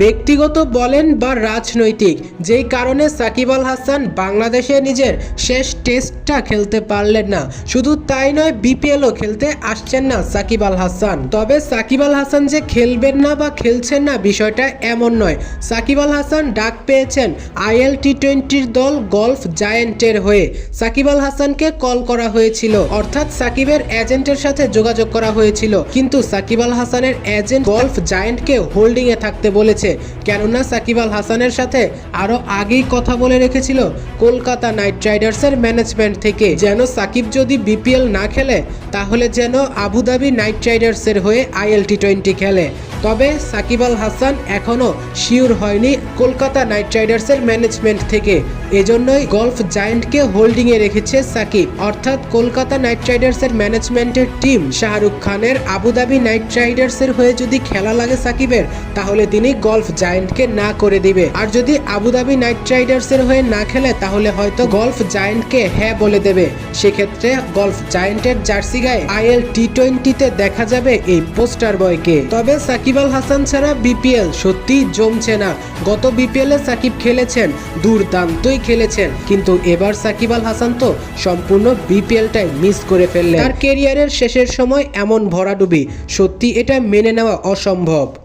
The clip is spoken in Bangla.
ব্যক্তিগত বলেন বা রাজনৈতিক, যেই কারণে সাকিব আল হাসান বাংলাদেশে নিজের শেষ টেস্টটা খেলতে পারলেন না। শুধু তাই নয়, বিপিএলও খেলতে আসছেন না সাকিব আল হাসান। তবে সাকিব আল হাসান যে খেলবেন না বা খেলছেন না বিষয়টা এমন নয়। সাকিব আল হাসান ডাক পেয়েছেন আইএল টি টোয়েন্টির দল গলফ জায়েন্টের হয়ে। সাকিব আল হাসানকে কল করা হয়েছিল, অর্থাৎ সাকিবের এজেন্টের সাথে যোগাযোগ করা হয়েছিল। কিন্তু সাকিব আল হাসানের এজেন্ট গলফ জায়েন্টকে হোল্ডিংয়ে থাকতে বলেছে কেননা সাকিব আল হাসানের সাথে আরও আগেই কথা বলে রেখেছিল কলকাতা নাইট রাইডার্সের ম্যানেজমেন্ট থেকে। যেন সাকিব যদি বিপিএল না খেলে, তাহলে যেন আবুধাবি নাইট রাইডার্সের হয়ে আইএল টি টোয়েন্টি খেলে। তবে সাকিব আল হাসান এখনও শিওর হয়নি কলকাতা নাইট রাইডার্সের ম্যানেজমেন্ট থেকে। এজন্যই গলফ জায়েন্টকে হোল্ডিংয়ে রেখেছে সাকিব। অর্থাৎ কলকাতা নাইট রাইডার্সের ম্যানেজমেন্টের টিম শাহরুখ খানের আবুধাবি নাইট রাইডার্সের হয়ে যদি খেলা লাগে সাকিবের, তাহলে তিনি গলফ জায়েন্টকে না করে দিবে। আর যদি আবুধাবি নাইট রাইডার্সের হয়ে না খেলে, তাহলে হয়তো গলফ জায়েন্টকে হ্যাঁ বলে দেবে। সেক্ষেত্রে গলফ জায়েন্টের জার্সি গায়ে আইএল টি টোয়েন্টিতে দেখা যাবে এই পোস্টার বয়কে। তবে সাকিব আল হাসান ছাড়া বিপিএল সত্যি জমছে না। গত বিপিএল সাকিব খেলেছেন, দুর্দান্তই খেলেছেন। কিন্তু এবার সাকিব আল হাসান তো সম্পূর্ণ বিপিএলটাই মিস করে ফেললেন। তার কেরিয়ারের শেষের সময় এমন ভরাডুবি। সত্যি এটা মেনে নেওয়া অসম্ভব।